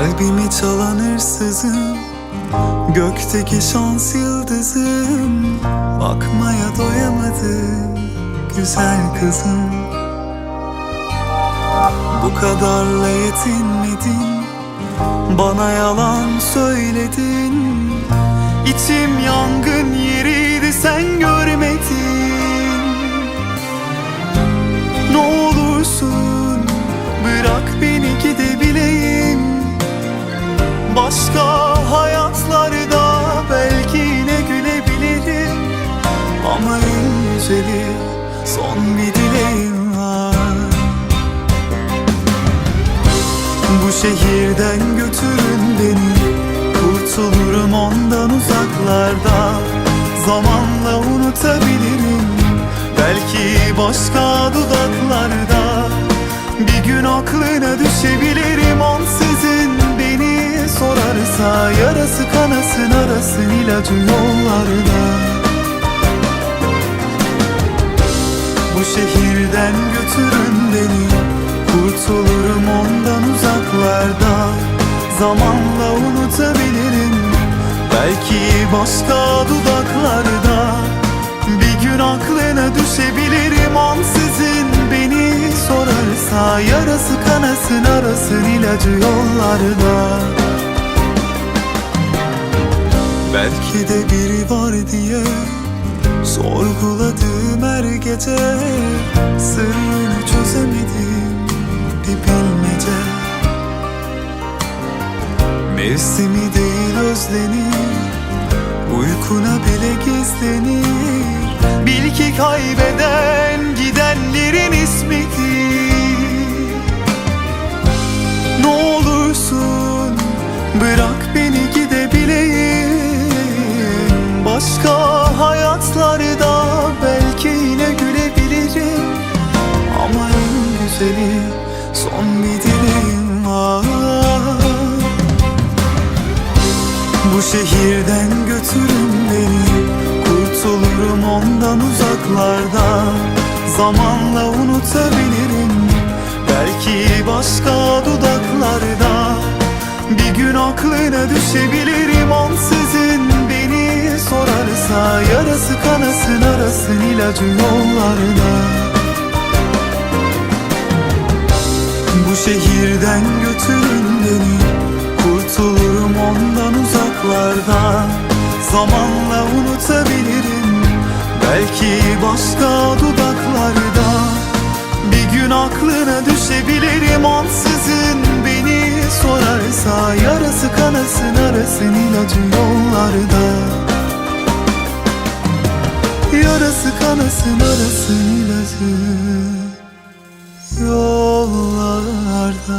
Kalbimi çalan hırsızım Gökteki şans yıldızım. Bakmaya doyamadım Güzel kızım. Bu kadarla yetinmedin Bana yalan söyledin. İçim yangın yeriydi sen görmedin. Ne olursun bırak beni gidebileyim Başka hayatlarda belki yine gülebilirim. Ama en güzeli son bir dileğim var. Bu şehirden götürün beni Kurtulurum ondan uzaklarda. Zamanla unutabilirim Belki başka dudaklarda. Bir gün aklına düşebilirim beni sorarsa Yarası kanasın arasın ilacı yollarda. Bu şehirden götürün beni Kurtulurum ondan uzaklarda. Zamanla unutabilirim Belki başka dudaklarda. Bir gün aklına düşebilirim Ansızın beni sorarsa. Yarası kanasın arasın ilacı yollarda Belki de biri var diye Sorguladığım her gece. Sırrını çözemedim bir bilmece. Mevsimi değil özlenir Uykuna bile gizlenir. Bil ki kaybeden gidenlerin ismidir. Ne olursun bırak beni hayatlarda belki yine gülebilirim. Ama en güzeli son bir dileğim var. Bu şehirden götürün beni Kurtulurum ondan uzaklarda. Zamanla unutabilirim Belki başka dudaklarda. Bir gün aklına düşebilirim Ansızın arasın ilacı yollarda Bu şehirden götürün beni Kurtulurum ondan uzaklarda. Zamanla unutabilirim Belki başka dudaklarda. Bir gün aklına düşebilirim Ansızın beni sorarsa. Yarası kanasın arasın ilacı yollarda yarası kanasın arası ilacı Yollarda.